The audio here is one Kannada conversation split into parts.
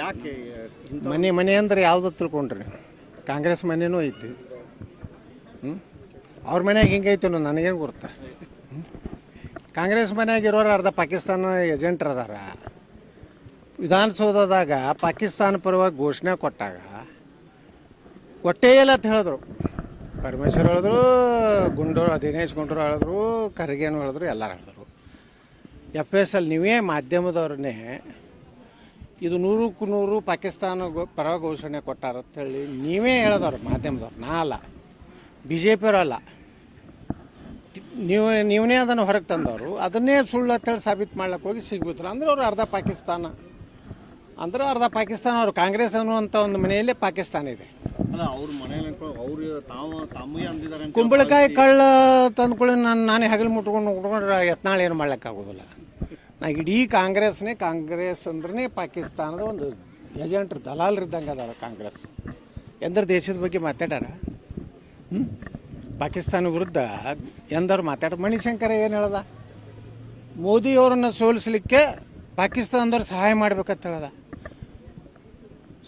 ಯಾಕೆ ಮನೆ ಮನೆ ಅಂದ್ರೆ ಯಾವ್ದು ತಿಳ್ಕೊಂಡ್ರಿ? ಕಾಂಗ್ರೆಸ್ ಮನೆನೂ ಐತಿ. ಅವ್ರ ಮನ್ಯಾಗ ಹಿಂಗೈತಿ ಅನ್ನೋ ನನಗೇನು ಗೊತ್ತು? ಕಾಂಗ್ರೆಸ್ ಮನ್ಯಾಗ ಇರೋರು ಅರ್ಧ ಪಾಕಿಸ್ತಾನ ಏಜೆಂಟ್ರ್ ಅದಾರ. ವಿಧಾನಸೌಧದಾಗ ಪಾಕಿಸ್ತಾನ ಪರವಾಗಿ ಘೋಷಣೆ ಕೊಟ್ಟಾಗ ಕೊಟ್ಟೇ ಇಲ್ಲ ಅಂತ ಹೇಳಿದ್ರು. ಪರಮೇಶ್ವರ್ ಹೇಳಿದ್ರು, ಗುಂಡೂರು, ದಿನೇಶ್ ಗುಂಡೂರು ಹೇಳಿದ್ರು, ಖರ್ಗೇನು ಹೇಳಿದ್ರು, ಎಲ್ಲರೂ ಹೇಳಿದ್ರು. ಎಫ್ ಎಸ್ ಅಲ್ಲಿ ನೀವೇ ಮಾಧ್ಯಮದವ್ರನ್ನೇ ಇದು ನೂರಕ್ಕೂ ನೂರು ಪಾಕಿಸ್ತಾನ ಪರ ಘೋಷಣೆ ಕೊಟ್ಟಾರ ಅಂತೇಳಿ ನೀವೇ ಹೇಳಿದವ್ರು ಮಾಧ್ಯಮದವ್ರು. ನಾ ಅಲ್ಲ. ಬಿ ಜೆ ಪಿ ಅಲ್ಲ. ನೀವು ನೀವೇ ಅದನ್ನು ಹೊರಗೆ ತಂದವರು. ಅದನ್ನೇ ಸುಳ್ಳು ಅಂತೇಳಿ ಸಾಬೀತು ಮಾಡ್ಲಿಕ್ಕೆ ಹೋಗಿ ಸಿಗ್ಬಿಟ್ರು. ಅಂದ್ರೆ ಅವರು ಅರ್ಧ ಪಾಕಿಸ್ತಾನ. ಅಂದ್ರೆ ಅರ್ಧ ಪಾಕಿಸ್ತಾನ ಅವರು. ಕಾಂಗ್ರೆಸ್ ಅನ್ನುವಂಥ ಒಂದು ಮನೆಯಲ್ಲೇ ಪಾಕಿಸ್ತಾನ ಇದೆ. ಅಲ್ಲ ಅವ್ರ ಮನೇಲಿ ಅವ್ರು ತಾವು ತಮಗೆ ಅಂದಿದ್ದಾರೆ ಕುಂಬಳಕಾಯಿ ಕಳ್ಳ ತಂದ್ಕೊಳ್ಳಿ ನಾನು ನಾನೇ ಹಗಲು ಮುಟ್ಕೊಂಡು ಮುಟ್ಕೊಂಡ್ರೆ ಯತ್ನಾಳು ಏನು ಮಾಡ್ಲಿಕ್ಕಾಗೋದಿಲ್ಲ. ನಾ ಇಡೀ ಕಾಂಗ್ರೆಸ್ನೇ ಕಾಂಗ್ರೆಸ್ ಅಂದ್ರೆ ಪಾಕಿಸ್ತಾನದ ಒಂದು ಏಜೆಂಟ್ರು ದಲಾಲರಿದ್ದಂಗೆ ಅದಾರ ಕಾಂಗ್ರೆಸ್. ಎಂದ್ರೆ ದೇಶದ ಬಗ್ಗೆ ಮಾತಾಡ್ಯಾರ? ಹ್ಞೂ ಪಾಕಿಸ್ತಾನ ವಿರುದ್ಧ ಎಂದರು ಮಾತಾಡ ಮಣಿಶಂಕರ ಏನು ಹೇಳ್ದ? ಮೋದಿಯವ್ರನ್ನ ಸೋಲಿಸಲಿಕ್ಕೆ ಪಾಕಿಸ್ತಾನದವ್ರು ಸಹಾಯ ಮಾಡ್ಬೇಕಂತ ಹೇಳ್ದ.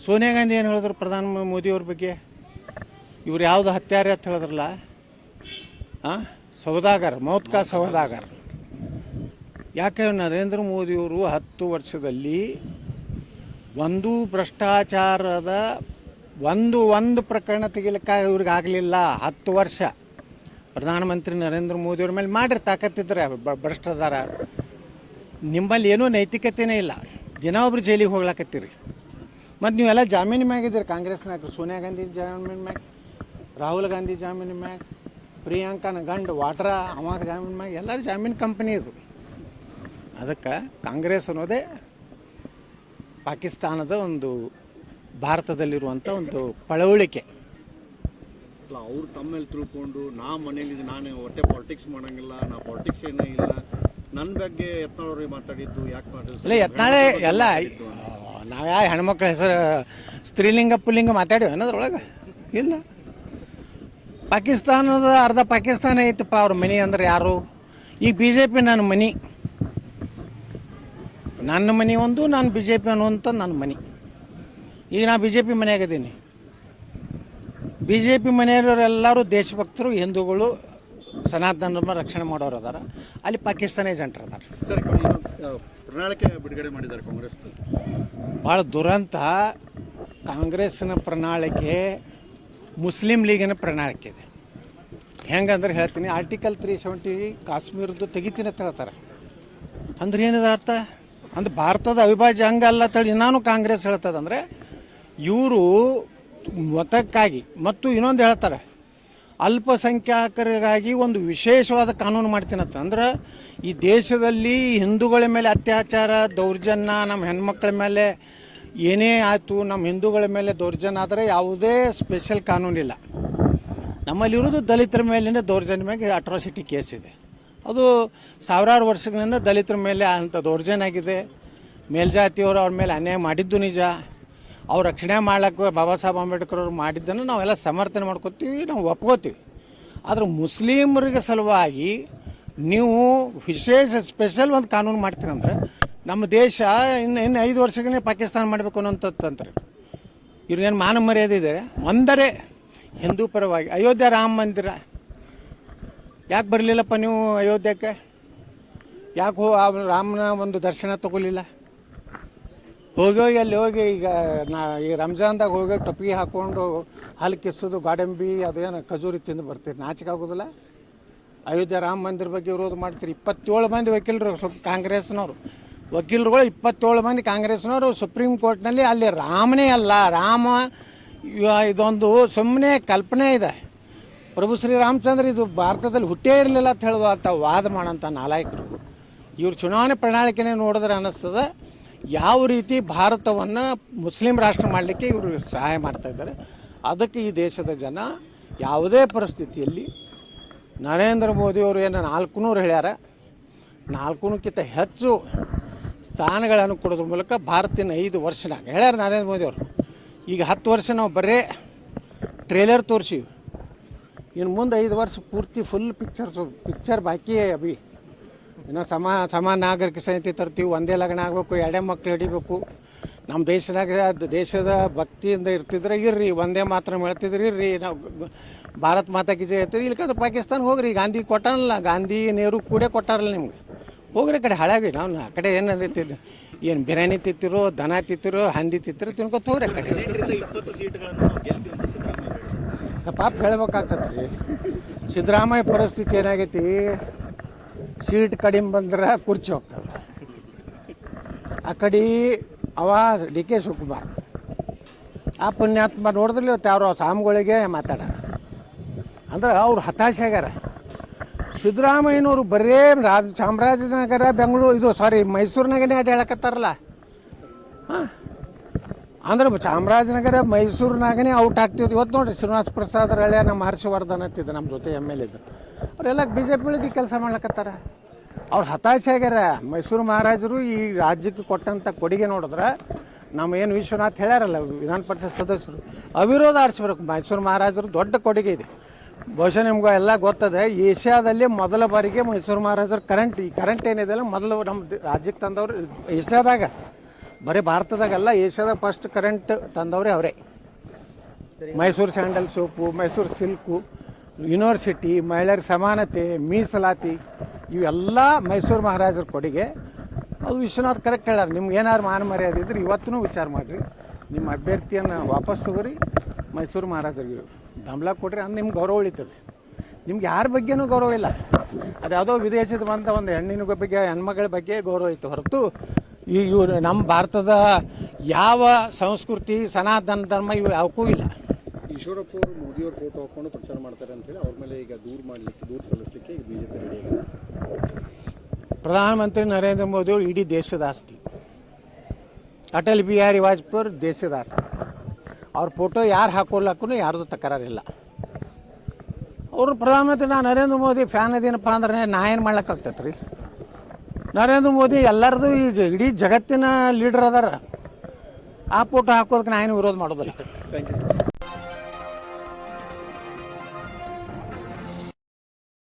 ಸೋನಿಯಾ ಗಾಂಧಿ ಏನು ಹೇಳಿದ್ರು ಪ್ರಧಾನ ಮೋದಿಯವ್ರ ಬಗ್ಗೆ? ಇವ್ರು ಯಾವ್ದು ಹತ್ಯಾರೆ ಅಂತ ಹೇಳಿದ್ರಲ್ಲ? ಹಾಂ ಸೌದಾಗರ್, ಮೌತ್ಕಾ ಸೌದಾಗರ್. ಯಾಕೆ ನರೇಂದ್ರ ಮೋದಿಯವರು ಹತ್ತು ವರ್ಷದಲ್ಲಿ ಒಂದು ಭ್ರಷ್ಟಾಚಾರದ ಒಂದು ಒಂದು ಪ್ರಕರಣ ತೆಗಿಲಿಕ್ಕೆ ಇವ್ರಿಗೆ ಆಗಲಿಲ್ಲ. ಹತ್ತು ವರ್ಷ. ಪ್ರಧಾನಮಂತ್ರಿ ನರೇಂದ್ರ ಮೋದಿಯವ್ರ ಮೇಲೆ ಮಾಡಿರಿ ತಾಕತ್ತಿದ್ರೆ ಭ್ರಷ್ಟಾಚಾರ. ನಿಮ್ಮಲ್ಲಿ ಏನೂ ನೈತಿಕತೆನೇ ಇಲ್ಲ. ದಿನ ಒಬ್ರು ಜೈಲಿಗೆ ಹೋಗ್ಲಾಕತ್ತೀರಿ. ಮತ್ತು ನೀವೆಲ್ಲ ಜಾಮೀನು ಮ್ಯಾಗಿದ್ದೀರಿ. ಕಾಂಗ್ರೆಸ್ನಾಗ ಸೋನಿಯಾ ಗಾಂಧಿ ಜಾಮೀನು ಮ್ಯಾಗ, ರಾಹುಲ್ ಗಾಂಧಿ ಜಾಮೀನು ಮ್ಯಾಗ, ಪ್ರಿಯಾಂಕನ ಗಂಡ, ವಾಟ್ರಾ, ಅಮಾರ್ ಜಾಮೀನು ಮ್ಯಾಗ, ಎಲ್ಲರೂ ಜಾಮೀನು ಕಂಪ್ನಿ ಇದು. ಅದಕ್ಕೆ ಕಾಂಗ್ರೆಸ್ ಅನ್ನೋದೇ ಪಾಕಿಸ್ತಾನದ ಒಂದು ಭಾರತದಲ್ಲಿರುವಂಥ ಒಂದು ಪಳವಳಿಕೆ. ಅವ್ರು ತಮ್ಮೇಲೆ ತಿಳ್ಕೊಂಡು ನಾ ಮನೇಲಿ ನಾನು ಹೊಟ್ಟೆ ಪಾಲಿಟಿಕ್ಸ್ ಮಾಡಂಗಿಲ್ಲ ನಾ ಪಾಲಿಟಿಕ್ಸ್ ಏನೇ ಇಲ್ಲ. ನನ್ನ ಬಗ್ಗೆ ಎತ್ನಾಳವ್ರಿಗೆ ಮಾತಾಡಿದ್ದು ಯಾಕೆ ಮಾಡಿದ್ರು ಇಲ್ಲ ಯತ್ನಾಳೆ ಎಲ್ಲ ನಾವು ಯಾವ ಹೆಣ್ಮಕ್ಳ ಹೆಸರು ಸ್ತ್ರೀಲಿಂಗ ಪುಲ್ಲಿಂಗ ಮಾತಾಡಿವಿ ಅನ್ನೋದ್ರೊಳಗೆ? ಇಲ್ಲ. ಪಾಕಿಸ್ತಾನದ ಅರ್ಧ ಪಾಕಿಸ್ತಾನ ಐತಪ್ಪ ಅವ್ರ ಮನೆ ಅಂದ್ರೆ ಯಾರು? ಈಗ ಬಿ ಜೆ ಪಿ ನನ್ನ ಮನೆ. ನನ್ನ ಮನೆ ಒಂದು ನಾನು ಬಿ ಜೆ ಪಿ ಅನ್ನುವಂಥ ನನ್ನ ಮನೆ. ಈಗ ನಾ ಬಿ ಜೆ ಪಿ ಮನೆಯಾಗಿದ್ದೀನಿ ಬಿ ಜೆ ಪಿ ಮನೆಯವರೆಲ್ಲರೂ ದೇಶಭಕ್ತರು ಹಿಂದೂಗಳು ಸನಾತನ ಧರ್ಮ ರಕ್ಷಣೆ ಮಾಡೋರು ಅದಾರ. ಅಲ್ಲಿ ಪಾಕಿಸ್ತಾನ ಏಜೆಂಟ್ರು ಅದಾರ ಸರ್ ಪ್ರಣಾಳಿಕೆ ಬಿಡುಗಡೆ ಮಾಡಿದ್ದಾರೆ ಕಾಂಗ್ರೆಸ್. ಭಾಳ ದುರಂತ. ಕಾಂಗ್ರೆಸ್ನ ಪ್ರಣಾಳಿಕೆ ಮುಸ್ಲಿಂ ಲೀಗಿನ ಪ್ರಣಾಳಿಕೆ ಇದೆ. ಹೆಂಗಂದ್ರೆ ಹೇಳ್ತೀನಿ ಆರ್ಟಿಕಲ್ ತ್ರೀ ಸೆವೆಂಟಿ ಕಾಶ್ಮೀರದ್ದು ತೆಗಿತೀನಿ ಅಂತ ಹೇಳ್ತಾರೆ. ಅಂದ್ರೆ ಏನಿದೆ ಅರ್ಥ? ಅಂದ್ರೆ ಭಾರತದ ಅವಿಭಾಜ್ಯ ಅಂಗ ಅಲ್ಲ ತಳಿ ನಾನು ಕಾಂಗ್ರೆಸ್ ಹೇಳ್ತದಂದ್ರೆ ಇವರು ಮತಕ್ಕಾಗಿ ಮತ್ತು ಇನ್ನೊಂದು ಹೇಳ್ತಾರೆ ಅಲ್ಪಸಂಖ್ಯಾತರಿಗಾಗಿ ಒಂದು ವಿಶೇಷವಾದ ಕಾನೂನು ಮಾಡ್ತೀನಂತ ಅಂದ್ರೆ ಈ ದೇಶದಲ್ಲಿ ಹಿಂದೂಗಳ ಮೇಲೆ ಅತ್ಯಾಚಾರ, ದೌರ್ಜನ್ಯ, ನಮ್ಮ ಹೆಣ್ಮಕ್ಳ ಮೇಲೆ ಏನೇ ಆಯಿತು, ನಮ್ಮ ಹಿಂದೂಗಳ ಮೇಲೆ ದೌರ್ಜನ್ಯ ಆದರೆ ಯಾವುದೇ ಸ್ಪೆಷಲ್ ಕಾನೂನಿಲ್ಲ. ನಮ್ಮಲ್ಲಿರೋದು ದಲಿತರ ಮೇಲಿನ ದೌರ್ಜನ್ಯ ಮೇಲೆ ಅಟ್ರಾಸಿಟಿ ಕೇಸ್ ಇದೆ. ಅದು ಸಾವಿರಾರು ವರ್ಷಗಳಿಂದ ದಲಿತರ ಮೇಲೆ ಅಂಥ ದೌರ್ಜನ್ಯ ಆಗಿದೆ. ಮೇಲ್ಜಾತಿಯವರು ಅವ್ರ ಮೇಲೆ ಅನ್ಯಾಯ ಮಾಡಿದ್ದು ನಿಜ. ಅವ್ರು ರಕ್ಷಣೆ ಮಾಡ್ಲಿಕ್ಕೆ ಬಾಬಾ ಸಾಹೇಬ್ ಅಂಬೇಡ್ಕರ್ ಅವರು ಮಾಡಿದ್ದನ್ನು ನಾವೆಲ್ಲ ಸಮರ್ಥನೆ ಮಾಡ್ಕೋತೀವಿ, ನಾವು ಒಪ್ಕೋತೀವಿ. ಆದ್ರೆ ಮುಸ್ಲಿಮರಿಗೆ ಸಲುವಾಗಿ ನೀವು ವಿಶೇಷ ಸ್ಪೆಷಲ್ ಒಂದು ಕಾನೂನು ಮಾಡ್ತೀರಂದ್ರೆ ನಮ್ಮ ದೇಶ ಇನ್ನು ಇನ್ನು ಐದು ವರ್ಷಗಳೇ ಪಾಕಿಸ್ತಾನ ಮಾಡಬೇಕು ಅನ್ನೋಂಥದ್ದಂತಾರೆ ಇವ್ರಿಗೇನು ಮಾನ ಮರ್ಯಾದೆ ಇದೆ? ಒಂದರೆ ಹಿಂದೂ ಪರವಾಗಿ ಅಯೋಧ್ಯೆ ರಾಮ ಮಂದಿರ ಯಾಕೆ ಬರಲಿಲ್ಲಪ್ಪ ನೀವು ಅಯೋಧ್ಯಕ್ಕೆ ಯಾಕೆ ಹೋ ಆ ರಾಮನ ಒಂದು ದರ್ಶನ ತಗೊಲಿಲ್ಲ ಹೋಗಿ ಹೋಗಿ ಅಲ್ಲಿ ಹೋಗಿ ಈಗ ನಾ ಈ ರಂಜಾನ್ದಾಗ ಹೋಗಿ ಟೊಪ್ಪಿಗೆ ಹಾಕ್ಕೊಂಡು ಹಾಲು ಕಿಸೋದು ಗಾಡಂಬಿ ಅದೇನು ಖಜೂರಿ ತಿಂದು ಬರ್ತೀರಿ. ನಾಚಿಕೆ ಆಗೋದಿಲ್ಲ? ಅಯೋಧ್ಯೆ ರಾಮ ಮಂದಿರ ಬಗ್ಗೆ ವಿರೋಧ ಮಾಡ್ತೀರಿ. ಇಪ್ಪತ್ತೇಳು ಮಂದಿ ವಕೀಲರು ಸ್ವಲ್ಪ ಕಾಂಗ್ರೆಸ್ನವರು. ವಕೀಲರುಗಳು ಇಪ್ಪತ್ತೇಳು ಮಂದಿ ಕಾಂಗ್ರೆಸ್ನವರು ಸುಪ್ರೀಂ ಕೋರ್ಟ್ನಲ್ಲಿ ಅಲ್ಲಿ ರಾಮನೇ ಅಲ್ಲ. ರಾಮ ಇದೊಂದು ಸುಮ್ಮನೆ ಕಲ್ಪನೆ ಇದೆ. ಪ್ರಭು ಶ್ರೀರಾಮಚಂದ್ರ ಇದು ಭಾರತದಲ್ಲಿ ಹುಟ್ಟೇ ಇರಲಿಲ್ಲ ಅಂತ ಹೇಳೋದು ಅಂತ ವಾದ ಮಾಡೋಂಥ ನಾಲಾಯಕರು. ಇವ್ರ ಚುನಾವಣೆ ಪ್ರಣಾಳಿಕೆನೇ ನೋಡಿದ್ರೆ ಅನ್ನಿಸ್ತದೆ. ಯಾವ ರೀತಿ ಭಾರತವನ್ನು ಮುಸ್ಲಿಂ ರಾಷ್ಟ್ರ ಮಾಡಲಿಕ್ಕೆ ಇವರು ಸಹಾಯ ಮಾಡ್ತಾ ಇದ್ದಾರೆ. ಅದಕ್ಕೆ ಈ ದೇಶದ ಜನ ಯಾವುದೇ ಪರಿಸ್ಥಿತಿಯಲ್ಲಿ ನರೇಂದ್ರ ಮೋದಿಯವರು ಏನು ನಾಲ್ಕುನೂರು ಹೇಳ್ಯಾರ. ನಾಲ್ಕುನೂಕ್ಕಿಂತ ಹೆಚ್ಚು ಸ್ಥಾನಗಳನ್ನು ಕೊಡೋದ್ರ ಮೂಲಕ ಭಾರತಿನ ಐದು ವರ್ಷನಾಗ ಹೇಳ್ಯಾರ ನರೇಂದ್ರ ಮೋದಿಯವರು ಈಗ ಹತ್ತು ವರ್ಷ ನಾವು ಬರೀ ಟ್ರೇಲರ್ ತೋರಿಸಿವಿ. ಇನ್ನು ಮುಂದೆ ಐದು ವರ್ಷ ಪೂರ್ತಿ ಫುಲ್ ಪಿಕ್ಚರ್ಸು ಪಿಕ್ಚರ್ ಬಾಕಿ ಅಭಿ. ಇನ್ನು ಸಮ ಸಮಾನ ನಾಗರಿಕ ಸಂಹಿತೆ ತರ್ತೀವಿ, ಒಂದೇ ಲಗ್ನ ಆಗಬೇಕು, ಎರಡೇ ಮಕ್ಳು ಹಿಡಿಬೇಕು. ನಮ್ಮ ದೇಶದಾಗ ದೇಶದ ಭಕ್ತಿಯಿಂದ ಇರ್ತಿದ್ರೆ ಇರ್ರಿ, ಒಂದೇ ಮಾತ್ರ ಹೇಳ್ತಿದ್ರಿ ಇರ್ರಿ. ನಾವು ಭಾರತ್ ಮಾತಾ ಕಿಜೆ ಇರ್ತೀರಿ ಇಲ್ಕಂದ್ರೆ ಪಾಕಿಸ್ತಾನ ಹೋಗ್ರಿ. ಗಾಂಧಿ ಕೊಟ್ಟಾನಲ್ಲ, ಗಾಂಧಿ ನೆಹರು ಕೂಡ ಕೊಟ್ಟಾರಲ್ಲ ನಿಮ್ಗೆ. ಹೋಗ್ರಿ ಕಡೆ ಹಳಾಗಿ ನಾವು ಆ ಕಡೆ ಏನು ತಿದ್ದು ಏನು ಬಿರಿಯಾನಿ ತಿತ್ತಿರೋ ದನ ತಿತ್ತಿರೋ ಹಂದಿ ತಿತ್ತಿರೋ ತಿನ್ಕೊತ ಹೋಗ್ರಿ ಕಡೆ ಇಪ್ಪತ್ತು ಸೀಟ್ಗಳನ್ನು ನಾವು ಗೆಲ್ತೀವಿ ಅಂತ ಸಿದ್ದರಾಮಯ್ಯ ಹೇಳಿದ್ರು. ಪಾಪ ಹೇಳ್ಬೇಕಾಗ್ತದೆ. ರೀ ಸಿದ್ದರಾಮಯ್ಯ ಪರಿಸ್ಥಿತಿ ಏನಾಗೈತಿ? ಸೀಟ್ ಕಡಿಮೆ ಬಂದ್ರೆ ಕುರ್ಚಿ ಹೋಗ್ತದೆ. ಆ ಕಡೆ ಅವ ಡಿ ಕೆ ಶಿವಕುಮಾರ್. ಆ ಪುಣ್ಯಾತ್ಮ ನೋಡಿದ್ರಲ್ಲಿ ಇವತ್ತು ಯಾರೋ ಸಾಮ್ಗಳಿಗೆ ಮಾತಾಡಾರ ಅಂದ್ರೆ ಅವ್ರು ಹತಾಶೆ ಆಗ್ಯಾರ. ಸಿದ್ದರಾಮಯ್ಯನವರು ಬರೇ ರಾಜ ಚಾಮರಾಜನಗರ, ಬೆಂಗಳೂರು ಇದು ಸಾರಿ ಮೈಸೂರಿನಾಗನೇ ಅಡ್ಡಾಡಕತ್ತಾರಲ್ಲ ಹಾಂ? ಅಂದ್ರೆ ಚಾಮರಾಜನಗರ, ಮೈಸೂರಿನಾಗನೇ ಔಟ್ ಆಗ್ತಿದ್ವಿ. ಇವತ್ತು ನೋಡ್ರಿ, ಶ್ರೀನಿವಾಸ ಪ್ರಸಾದ್ ಹಳೆಯ ನಮ್ಮ ಹರ್ಷವರ್ಧನ್ ಅಂತಿದ್ದ ನಮ್ಮ ಜೊತೆ ಎಂ ಎಲ್ ಇದ್ರು ಅವರೆಲ್ಲ ಬಿ ಜೆ ಪಿ ಒಳಗೆ ಕೆಲಸ ಮಾಡ್ಲಕತ್ತಾರ. ಅವ್ರು ಹತಾಶೆ ಆಗ್ಯಾರ. ಮೈಸೂರು ಮಹಾರಾಜರು ಈ ರಾಜ್ಯಕ್ಕೆ ಕೊಟ್ಟಂಥ ಕೊಡುಗೆ ನೋಡಿದ್ರೆ ನಮ್ಮ ಏನು ವಿಶ್ವನಾಥ್ ಹೇಳ್ಯಾರಲ್ಲ, ವಿಧಾನ ಪರಿಷತ್ ಸದಸ್ಯರು, ಅವಿರೋಧ ಆರಿಸ್ಬೇಕು. ಮೈಸೂರು ಮಹಾರಾಜರು ದೊಡ್ಡ ಕೊಡುಗೆ ಇದೆ. ಬಹುಶಃ ನಿಮ್ಗೆ ಎಲ್ಲ ಗೊತ್ತದೆ, ಏಷ್ಯಾದಲ್ಲಿ ಮೊದಲ ಬಾರಿಗೆ ಮೈಸೂರು ಮಹಾರಾಜರು ಕರೆಂಟ್ ಈ ಕರೆಂಟ್ ಏನಿದೆಯಲ್ಲ ಮೊದಲು ನಮ್ಮ ರಾಜ್ಯಕ್ಕೆ ತಂದವರು ಏಷ್ಯಾದಾಗ. ಬರೀ ಭಾರತದಾಗೆಲ್ಲ ಏಷ್ಯಾದಾಗ ಫಸ್ಟ್ ಕರೆಂಟ್ ತಂದವರೇ ಅವರೇ. Mysuru sandal soap Mysuru silk university ಮಹಿಳೆಯರ ಸಮಾನತೆ ಮೀಸಲಾತಿ ಇವೆಲ್ಲ ಮೈಸೂರು ಮಹಾರಾಜರ ಕೊಡುಗೆ. ಅದು ವಿಶ್ವನಾಥ್ ಕರೆಕ್ಟ್ ಹೇಳಾರ ನಿಮ್ಗೆ ಏನಾದ್ರು ಮಾನ ಮರ್ಯಾದೆ ಇದ್ರೆ ಇವತ್ತೂ ವಿಚಾರ ಮಾಡಿರಿ. ನಿಮ್ಮ ಅಭ್ಯರ್ಥಿಯನ್ನು ವಾಪಸ್ ತಗೋರಿ ಮೈಸೂರು ಮಹಾರಾಜರಿಗೆ ಬೆಂಬಲ ಕೊಡ್ರಿ ಅಂದ್ರೆ ನಿಮ್ಗೆ ಗೌರವ ಉಳಿತದೆ. ನಿಮ್ಗೆ ಯಾರ ಬಗ್ಗೆನೂ ಗೌರವ ಇಲ್ಲ. ಅದು ಯಾವುದೋ ವಿದೇಶದ ಬಂದ ಒಂದು ಹೆಣ್ಣಿನ ಬಗ್ಗೆ ಹೆಣ್ಮಗಳ ಬಗ್ಗೆ ಗೌರವ ಇತ್ತು ಹೊರತು ಈ ಇವರು ನಮ್ಮ ಭಾರತದ ಯಾವ ಸಂಸ್ಕೃತಿ ಸನಾತನ ಧರ್ಮ ಇವು ಯಾವಕ್ಕೂ ಇಲ್ಲ. ಈಶ್ವರಪ್ಪ ಅವರು ಮೋದಿಯವ್ರ ಫೋಟೋ ಹಾಕೊಂಡು ಪ್ರಚಾರ ಮಾಡ್ತಾರೆ ಅಂತ ಹೇಳಿ ಅವ್ರ ಮೇಲೆ ಈಗ ದೂರ ಮಾಡಲಿಕ್ಕೆ ದೂರ ಸಲ್ಲಿಸಲಿಕ್ಕೆ ಈಗ ಬಿಜೆಪಿ ರೆಡಿ ಆಗಿದೆ ಪ್ರಧಾನಮಂತ್ರಿ ನರೇಂದ್ರ ಮೋದಿ ಅವರು ಇಡೀ ದೇಶದ ಆಸ್ತಿ. ಅಟಲ್ ಬಿಹಾರಿ ವಾಜಪೇಯಿ ಅವರು ದೇಶದ ಆಸ್ತಿ. ಅವ್ರ ಫೋಟೋ ಯಾರು ಹಾಕೊಳ್ಳಕ್ಕೂ ಯಾರ್ದು ತಕರಾರಿಲ್ಲ. ಅವರು ಪ್ರಧಾನಮಂತ್ರಿ ನಾ ನರೇಂದ್ರ ಮೋದಿ ಫ್ಯಾನ್ ಅದೇನಪ್ಪ ಅಂದ್ರೆ ನಾ ಏನು ಮಾಡ್ಲಿಕ್ಕಾಗ್ತೈತೆ ರೀ ನರೇಂದ್ರ ಮೋದಿ ಎಲ್ಲರದು ಈ ಇಡೀ ಜಗತ್ತಿನ ಲೀಡರ್ ಅದಾರ. ಆ ಫೋಟೋ ಹಾಕೋದಕ್ಕೆ ನಾನು ವಿರೋಧ ಮಾಡೋದಿಲ್ಲ. Thank you